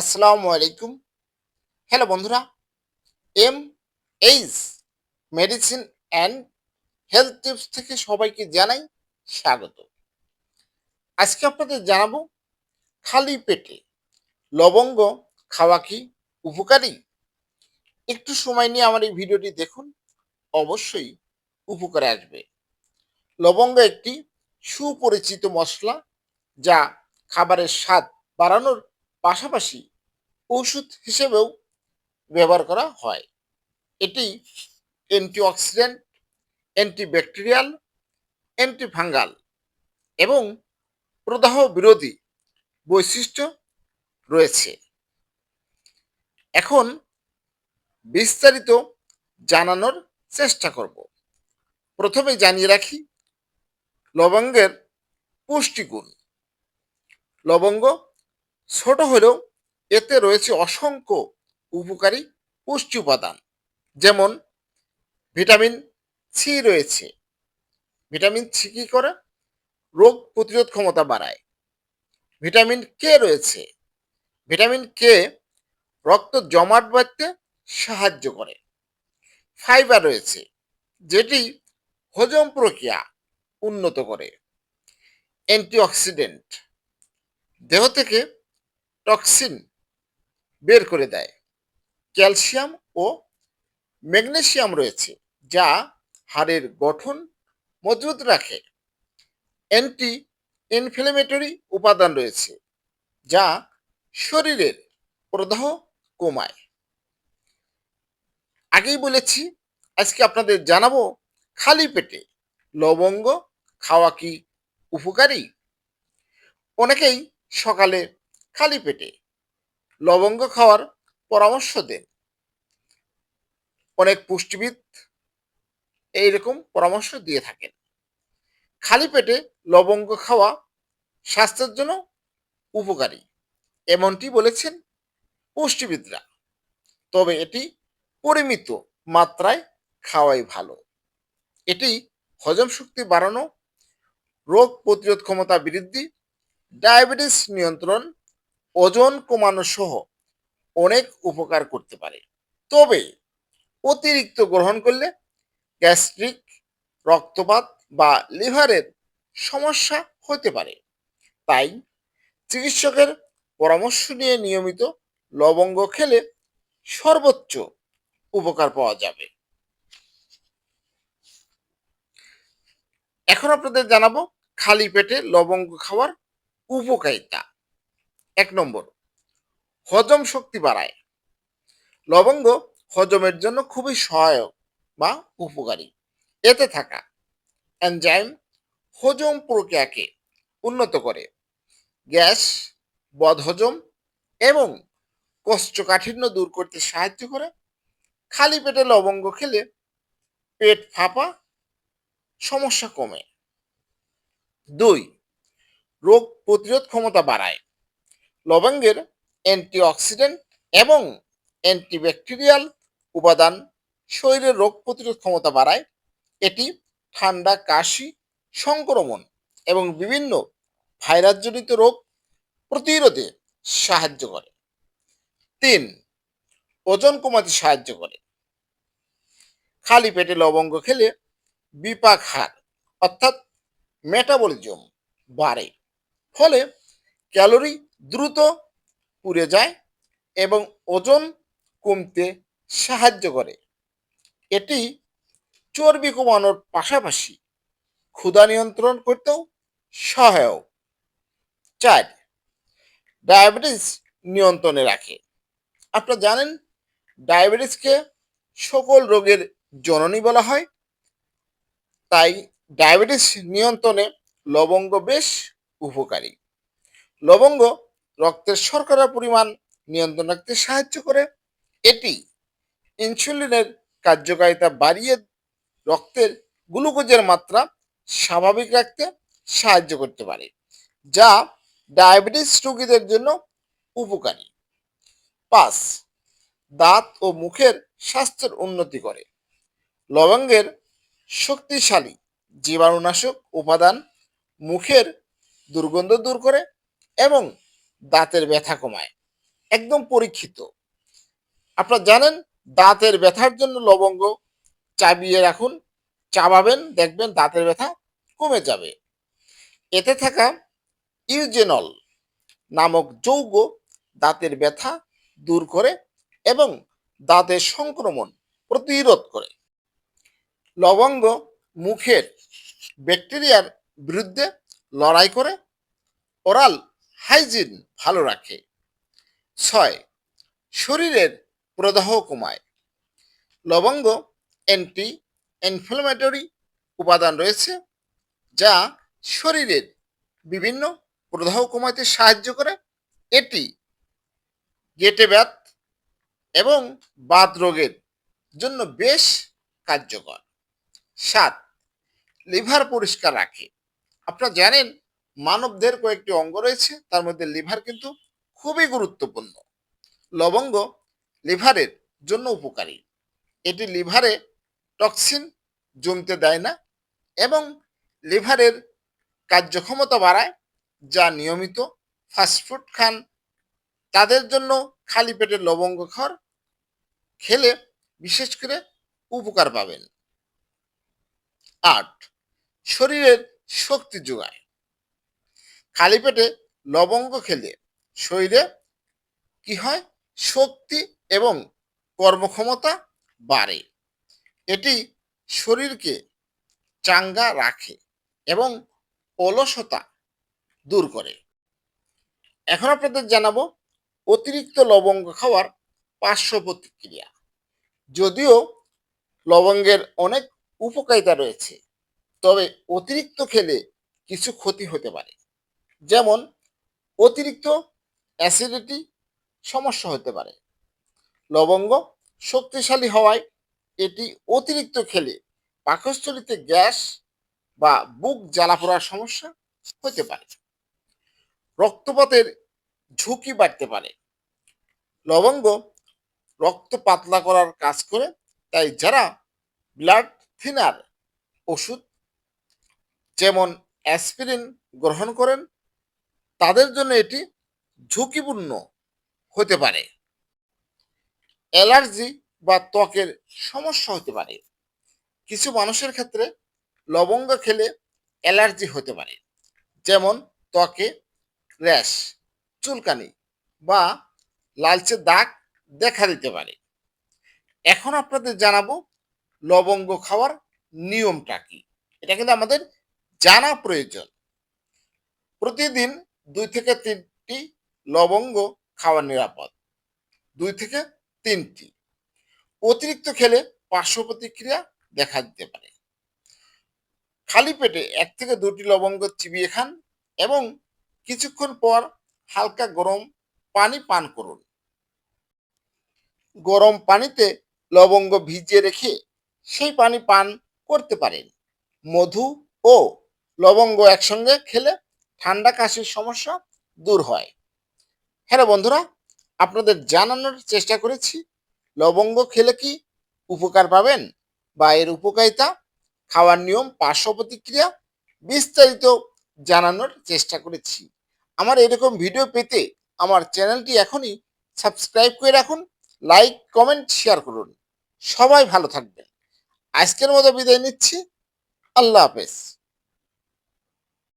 আসসালামু আলাইকুম। হ্যালো বন্ধুরা। M H medicine and health tips থেকে সবাইকে জানাই স্বাগত। আজকে আপনাদের জানাব, খালি পেটে লবঙ্গ খাওয়া কি উপকারী? একটু সময় নিয়ে আমার এই ভিডিওটি দেখুন, অবশ্যই উপকারে আসবে। লবঙ্গ একটি সুপরিচিত মশলা যা খাবারের স্বাদ বাড়ানোর পাশাপাশি ওষুধ হিসেবেও ব্যবহার করা হয়। এটি অ্যান্টিঅক্সিডেন্ট অ্যান্টিব্যাকটেরিয়াল অ্যান্টিফাঙ্গাল এবং প্রদাহ বিরোধী বৈশিষ্ট্য রয়েছে। এখন বিস্তারিত জানানোর চেষ্টা করব। প্রথমে জানিয়ে রাখি, লবঙ্গের পুষ্টিগুণ। লবঙ্গ ছোট হলেও এতে রয়েছে অসংখ্য উপকারী পুষ্টি উপাদান, যেমন ভিটামিন সি রয়েছে। ভিটামিন সি কি করে? রোগ প্রতিরোধ ক্ষমতা বাড়ায়। ভিটামিন কে রয়েছে। ভিটামিন কে রক্ত জমাট বাঁধতে সাহায্য করে। ফাইবার রয়েছে, যেটি হজম প্রক্রিয়া উন্নত করে। অ্যান্টিঅক্সিডেন্ট দেহ থেকে টক্সিন বের করে দেয়। ক্যালসিয়াম ও ম্যাগনেসিয়াম রয়েছে, যা হাড়ের গঠন মজবুত রাখে। অ্যান্টি ইনফ্লেমেটরি উপাদান রয়েছে, যা শরীরের প্রদাহ কমায়। আগেই বলেছি, আজকে আপনাদের জানাব, খালি পেটে লবঙ্গ খাওয়া কি উপকারী? অনেকেই সকালে খালি পেটে। লবঙ্গ খাওয়ার পরামর্শ দেন। অনেক পুষ্টিবিদ এইরকম পরামর্শ দিয়ে থাকেন। খালি পেটে লবঙ্গ খাওয়া স্বাস্থ্যের জন্য উপকারী, এমনটি বলেছেন পুষ্টিবিদরা। তবে এটি পরিমিত মাত্রায় খাওয়াই ভালো। এটি হজম শক্তি বাড়ানো, রোগ প্রতিরোধ ক্ষমতা বৃদ্ধি, ডায়াবেটিস নিয়ন্ত্রণ ওজন কমানো সহ অনেক উপকার করতে পারে। তবে অতিরিক্ত গ্রহণ করলে গ্যাস্ট্রিক, রক্তপাত বা লিভারের সমস্যা হতে পারে। তাই চিকিৎসকের পরামর্শ নিয়ে নিয়মিত লবঙ্গ খেলে সর্বোচ্চ উপকার পাওয়া যাবে। এখন আপনাদের জানাব, খালি পেটে লবঙ্গ খাওয়ার উপকারিতা। এক নম্বর, হজম শক্তি বাড়ায়। লবঙ্গ হজমের জন্য খুবই সহায়ক বা উপকারী। এতে থাকা এনজাইম হজম প্রক্রিয়াকে উন্নত করে। গ্যাস, বদহজম এবং কোষ্ঠকাঠিন্য দূর করতে সাহায্য করে। খালি পেটে লবঙ্গ খেলে পেট ফাঁপা, সমস্যা কমে। দুই, রোগ প্রতিরোধ ক্ষমতা বাড়ায়। লবঙ্গের অ্যান্টিঅক্সিডেন্ট এবং অ্যান্টিব্যাকটেরিয়াল উপাদান শরীরের রোগ প্রতিরোধ ক্ষমতা বাড়ায়। এটি ঠান্ডা, কাশি, সংক্রমণ এবং বিভিন্ন ভাইরাসজনিত রোগ প্রতিরোধে সাহায্য করে। তিন, ওজন কমাতে সাহায্য করে। খালি পেটে লবঙ্গ খেলে বিপাক হার, অর্থাৎ মেটাবলিজম বাড়ে। ফলে ক্যালোরি দ্রুত পুড়ে যায় এবং ওজন কমতে সাহায্য করে। এটি চর্বি কমানোর পাশাপাশি ক্ষুধা নিয়ন্ত্রণ করতেও সহায়ক। চার, ডায়াবেটিস নিয়ন্ত্রণে রাখে। আপনারা জানেন, ডায়াবেটিসকে সকল রোগের জননী বলা হয়। তাই ডায়াবেটিস নিয়ন্ত্রণে লবঙ্গ বেশ উপকারী। লবঙ্গ রক্তের শর্করার পরিমাণ নিয়ন্ত্রণ রাখতে সাহায্য করে। এটি ইনসুলিনের কার্যকারিতা বাড়িয়ে রক্তের গ্লুকোজের মাত্রা স্বাভাবিক রাখতে সাহায্য করতে পারে, যা ডায়াবেটিস রোগীদের জন্য উপকারী। পাঁচ, দাঁত ও মুখের স্বাস্থ্যের উন্নতি করে। লবঙ্গের শক্তিশালী জীবাণুনাশক উপাদান মুখের দুর্গন্ধ দূর করে এবং দাঁতের ব্যথা কমায়। একদম পরীক্ষিত। আপনারা জানেন, দাঁতের ব্যথার জন্য লবঙ্গ চাবিয়ে রাখুন, চাবাবেন, দেখবেন দাঁতের ব্যথা কমে যাবে। এতে থাকা ইউজেনল নামক যৌগ দাঁতের ব্যথা দূর করে এবং দাঁতের সংক্রমণ প্রতিরোধ করে। লবঙ্গ মুখের ব্যাকটেরিয়ার বিরুদ্ধে লড়াই করে, ওরাল হাইজিন ভালো রাখে। ছয়, শরীরের প্রদাহ কমায়। লবঙ্গ অ্যান্টি ইনফ্লামেটরি উপাদান রয়েছে, যা শরীরের বিভিন্ন প্রদাহ কমাতে সাহায্য করে। এটি গেটে ব্যাথ এবং বাত রোগের জন্য বেশ কার্যকর। সাত, লিভার পরিষ্কার রাখে। আপনারা জানেন মানবদের কয়েকটি অঙ্গ রয়েছে, তার মধ্যে লিভার কিন্তু খুবই গুরুত্বপূর্ণ। লবঙ্গ লিভারের জন্য উপকারী। এটি লিভারে টক্সিন জমতে দেয় না এবং লিভারের কার্যক্ষমতা বাড়ায়, যা নিয়মিত ফাস্টফুড খান। তাদের জন্য খালি পেটে লবঙ্গ খাওয়ার খেলে বিশেষ করে উপকার পাবেন। আট, শরীরের শক্তি যোগায়। খালি পেটে লবঙ্গ খেলে শরীরে কি হয়? শক্তি এবং কর্মক্ষমতা বাড়ে। এটি শরীরকে চাঙ্গা রাখে এবং অলসতা দূর করে। এখন আপনাদের জানাব অতিরিক্ত লবঙ্গ খাওয়ার পার্শ্ব প্রতিক্রিয়া। যদিও লবঙ্গের অনেক উপকারিতা রয়েছে, তবে অতিরিক্ত খেলে কিছু ক্ষতি হতে পারে। যেমন অতিরিক্ত অ্যাসিডিটি সমস্যা হতে পারে। লবঙ্গ শক্তিশালী হওয়ায় এটি অতিরিক্ত খেলে পাকস্থলিতে গ্যাস বা বুক জ্বালা পোড়ার সমস্যা হতে পারে। রক্তপাতের ঝুঁকি বাড়তে পারে। লবঙ্গ রক্ত পাতলা করার কাজ করে, তাই যারা ব্লাড থিনার ওষুধ, যেমন অ্যাসপিরিন গ্রহণ করেন তাদের জন্য এটি ঝুঁকিপূর্ণ হতে পারে। অ্যালার্জি বা ত্বকের সমস্যা হতে পারে। কিছু মানুষের ক্ষেত্রে লবঙ্গ খেলে অ্যালার্জি হতে পারে, যেমন ত্বকে র্যাশ, চুলকানি বা লালচে দাগ দেখা দিতে পারে। এখন আপনাদের জানাব লবঙ্গ খাওয়ার নিয়মটা কি। এটা কিন্তু আমাদের জানা প্রয়োজন। প্রতিদিন দুই থেকে তিনটি লবঙ্গ খাওয়া নিরাপদ। দুই থেকে তিনটি। অতিরিক্ত খেলে পার্শ্ব প্রতিক্রিয়া দেখা দিতে পারে। খালি পেটে এক থেকে দুটি লবঙ্গ চিবিয়ে খান এবং কিছুক্ষণ পর হালকা গরম পানি পান করুন। গরম পানিতে লবঙ্গ ভিজিয়ে রেখে সেই পানি পান করতে পারেন। মধু ও লবঙ্গ একসঙ্গে খেলে ঠান্ডা কাশির সমস্যা দূর হয়। হ্যাঁ বন্ধুরা, আপনাদের জানানোর চেষ্টা করেছি, লবঙ্গ খেলে কি উপকার পাবেন বা এর উপকারিতা? খাওয়ার নিয়ম, পার্শ্ব প্রতিক্রিয়া বিস্তারিত জানানোর চেষ্টা করেছি। আমার এরকম ভিডিও পেতে আমার চ্যানেলটি এখনই সাবস্ক্রাইব করে রাখুন, লাইক, কমেন্ট, শেয়ার করুন। সবাই ভালো থাকবেন। আজকের মতো বিদায় নিচ্ছি। আল্লাহ হাফেজ।